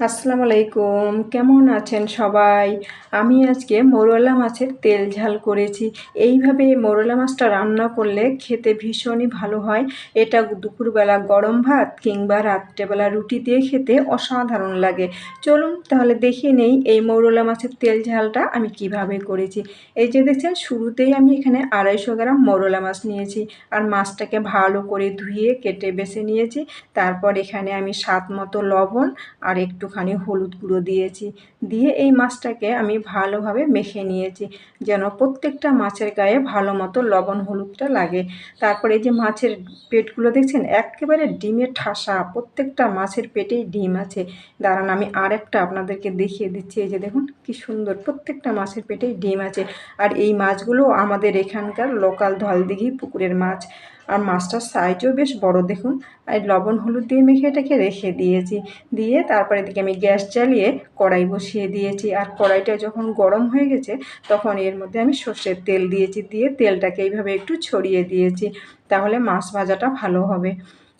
আসসালামু আলাইকুম। কেমন আছেন সবাই? আমি আজকে মোরলা মাছের তেল ঝাল করেছি। এইভাবে মোরলা মাছটা রান্না করলে খেতে ভীষণই ভালো হয়। এটা দুপুরবেলা গরম ভাত কিংবা রাত্রেবেলা রুটি দিয়ে খেতে অসাধারণ লাগে। চলুন তাহলে দেখিয়ে নেই এই মোরলা মাছের তেল ঝালটা আমি কীভাবে করেছি। এই যে দেখছেন, শুরুতেই আমি এখানে আড়াইশো গ্রাম মোরলা মাছ নিয়েছি আর মাছটাকে ভালো করে ধুয়ে কেটে বেছে নিয়েছি। তারপর এখানে আমি স্বাদ মতো লবণ আর একটু একটুখানি হলুদ গুঁড়ো দিয়েছি, দিয়ে এই মাছটাকে আমি ভালোভাবে মেখে নিয়েছি, যেন প্রত্যেকটা মাছের গায়ে ভালো মতো লবণ হলুদটা লাগে। তারপরে এই যে মাছের পেটগুলো দেখছেন, একেবারে ডিমের ঠাসা, প্রত্যেকটা মাছের পেটেই ডিম আছে। দাঁড়ান, আমি আর একটা আপনাদেরকে দেখিয়ে দিচ্ছি, এই যে দেখুন, কি সুন্দর, প্রত্যেকটা মাছের পেটেই ডিম আছে। আর এই মাছগুলো আমাদের এখানকার লোকাল ধলদিঘি পুকুরের মাছ। আর মাছটার সাইজও বেশ বড় দেখুন। আর লবণ, হলুদ দিয়ে মেখে এটাকে রেখে দিয়েছি। দিয়ে তারপরে এদিকে আমি গ্যাস জ্বালিয়ে কড়াই বসিয়ে দিয়েছি। আর কড়াইটা যখন গরম হয়ে গেছে, তখন এর মধ্যে আমি সর্ষের তেল দিয়েছি। দিয়ে তেলটাকে এইভাবে একটু ছড়িয়ে দিয়েছি। তাহলে মাছ ভাজাটা ভালো হবে।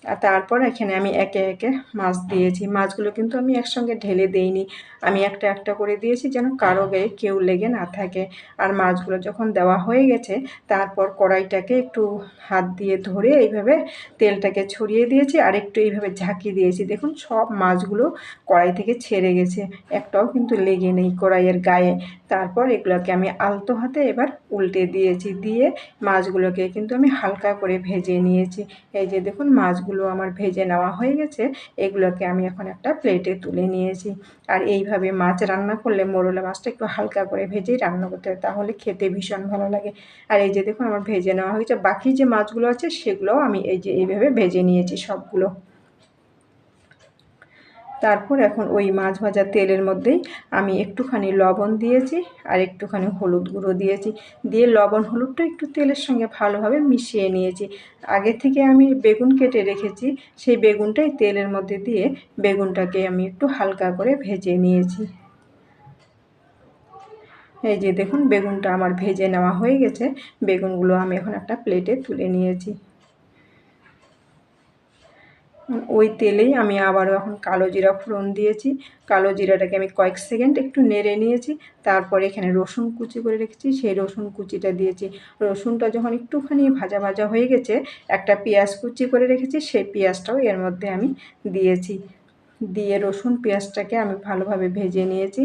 আর তারপর এখানে আমি একে একে মাছ দিয়েছি। মাছগুলো কিন্তু আমি একসঙ্গে ঢেলে দেইনি। আমি একটা একটা করে দিয়েছি যেন কারও গায়ে কেউ লেগে না থাকে। আর মাছগুলো যখন দেওয়া হয়ে গেছে, তারপর কড়াইটাকে একটু হাত দিয়ে ধরে এইভাবে তেলটাকে ছড়িয়ে দিয়েছি আর একটু এইভাবে ঝাঁকি দিয়েছি। দেখুন, সব মাছগুলো কড়াই থেকে ছেড়ে গেছে। একটাও কিন্তু লেগে নেই কড়াইয়ের গায়ে। তারপর এগুলোকে আমি আলতো হাতে এবার উল্টে দিয়েছি। দিয়ে মাছগুলোকে কিন্তু আমি হালকা করে ভেজে নিয়েছি। এই যে দেখুন, মাছগুলো আমার ভেজে নেওয়া হয়ে গেছে, এগুলোকে আমি এখন একটা প্লেটে তুলে নিয়েছি। আর এইভাবে মাছ রান্না করলে মোরলা মাছটা একটু হালকা করে ভেজেই রান্না করতে হয়, তাহলে খেতে ভীষণ ভালো লাগে। আর এই যে দেখুন আমার ভেজে নেওয়া হয়েছে বাকি যে মাছগুলো আছে সেগুলোও আমি এই যে এইভাবে ভেজে নিয়েছি সবগুলো। তারপর এখন ওই মাছ ভাজা তেলের মধ্যেই আমি একটুখানি লবণ দিয়েছি আর একটুখানি হলুদ গুঁড়ো দিয়েছি। দিয়ে লবণ হলুদটা একটু তেলের সঙ্গে ভালোভাবে মিশিয়ে নিয়েছি। আগে থেকে আমি বেগুন কেটে রেখেছি, সেই বেগুনটাই তেলের মধ্যে দিয়ে বেগুনটাকে আমি একটু হালকা করে ভেজে নিয়েছি। এই যে দেখুন, বেগুনটা আমার ভেজে নেওয়া হয়ে গেছে। বেগুনগুলো আমি এখন একটা প্লেটে তুলে নিয়েছি। ওই তেলেই আমি আবারও এখন কালো জিরা ফোড়ন দিয়েছি। কালো জিরাটাকে আমি কয়েক সেকেন্ড একটু নেড়ে নিয়েছি। তারপরে এখানে রসুন কুচি করে রেখেছি। সেই রসুন কুচিটা দিয়েছি। রসুনটা যখন একটুখানি ভাজা ভাজা হয়ে গেছে, একটা পেঁয়াজ কুচি করে রেখেছি। সেই পেঁয়াজটাও এর মধ্যে আমি দিয়েছি। দিয়ে রসুন পেঁয়াজটাকে আমি ভালোভাবে ভেজে নিয়েছি।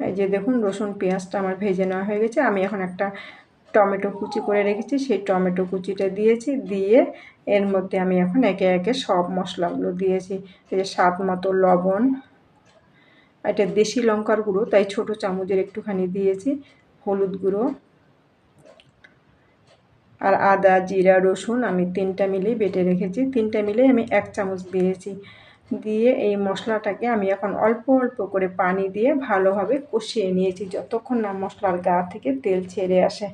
এই যে দেখুন, রসুন পেঁয়াজটা আমার ভেজে নেওয়া হয়ে গেছে। আমি এখন একটা টমেটো কুচি করে রেখেছি, সেই টমেটো কুচিটা দিয়েছি, দিয়ে এর মধ্যে আমি এখন একে একে সব মশলাগুলো দিয়েছি। এই যে স্বাদ মতো লবণ এটা দেশি লঙ্কার গুঁড়ো, তাই ছোট চামচের একটুখানি দিয়েছি, হলুদ গুঁড়ো। আর আদা, জিরা, রসুন আমি তিনটা মিলেই বেটে রেখেছি, তিনটা মিলেই আমি এক চামচ দিয়েছি। দিয়ে এই মশলাটাকে আমি এখন অল্প অল্প করে পানি দিয়ে ভালোভাবে কষিয়ে নিয়েছি, যতক্ষণ না মশলার গা থেকে তেল ছেড়ে আসে।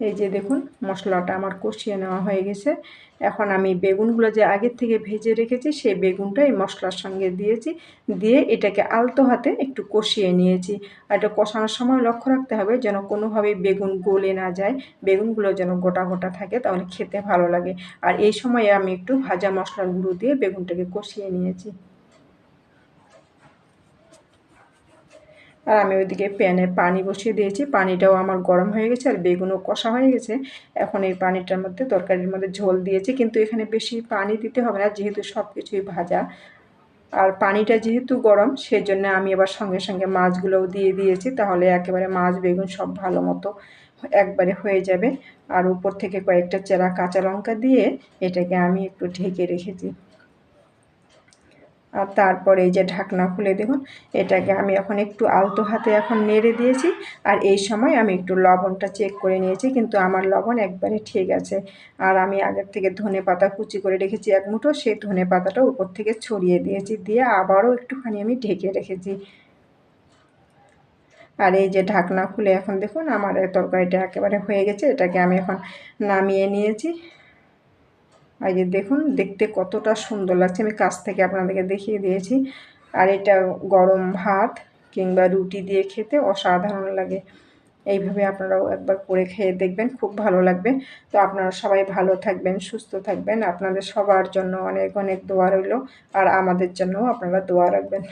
এই যে দেখুন, মশলাটা আমার কষিয়ে নেওয়া হয়ে গেছে। এখন আমি বেগুনগুলো যে আগের থেকে ভেজে রেখেছি, সেই বেগুনটা এই মশলার সঙ্গে দিয়েছি। দিয়ে এটাকে আলতো হাতে একটু কষিয়ে নিয়েছি। আর এটা কষানোর সময় লক্ষ্য রাখতে হবে যেন কোনোভাবে বেগুন গলে না যায়, বেগুনগুলো যেন গোটা গোটা থাকে, তাহলে খেতে ভালো লাগে। আর এই সময়ে আমি একটু ভাজা মশলার গুঁড়ো দিয়ে বেগুনটাকে কষিয়ে নিয়েছি। আর আমি ওইদিকে প্যানে পানি বসিয়ে দিয়েছি। পানিটাও আমার গরম হয়ে গেছে আর বেগুনও কষা হয়ে গেছে। এখন এই পানিটার মধ্যে, তরকারির মধ্যে ঝোল দিয়েছি। কিন্তু এখানে বেশি পানি দিতে হবে না, যেহেতু সব কিছুই ভাজা। আর পানিটা যেহেতু গরম, সেজন্য আমি আবার সঙ্গে সঙ্গে মাছগুলোও দিয়ে দিয়েছি। তাহলে একেবারে মাছ, বেগুন সব ভালো মতো একবারে হয়ে যাবে। আর উপর থেকে কয়েকটা চেরা কাঁচা লঙ্কা দিয়ে এটাকে আমি একটু ঢেকে রেখেছি। তারপরে এই যে ঢাকনা খুলে দেখুন, এটাকে আমি এখন একটু আলতো হাতে এখন নেড়ে দিয়েছি। আর এই সময় আমি একটু লবণটা চেক করে নিয়েছি, কিন্তু আমার লবণ একবারে ঠিক আছে। আর আমি আগের থেকে ধনে পাতা কুচি করে রেখেছি এক মুঠো সেই ধনে পাতাটা উপর থেকে ছড়িয়ে দিয়েছি, দিয়ে আবারও একটুখানি আমি ঢেকে রেখেছি। আর এই যে ঢাকনা খুলে এখন দেখুন, আমার তরকারিটা একেবারে হয়ে গেছে, এটাকে আমি এখন নামিয়ে নিয়েছি। এই যে দেখুন, দেখতে কতটা সুন্দর লাগছে। আমি কাছ থেকে আপনাদেরকে দেখিয়ে দিয়েছি। আর এটা গরম ভাত কিংবা রুটি দিয়ে খেতে অসাধারণ লাগে। এইভাবে আপনারাও একবার করে খেয়ে দেখবেন, খুব ভালো লাগবে। তো আপনারা সবাই ভালো থাকবেন, সুস্থ থাকবেন। আপনাদের সবার জন্য অনেক অনেক দোয়া রইল। আর আমাদের জন্যও আপনারা দোয়া রাখবেন।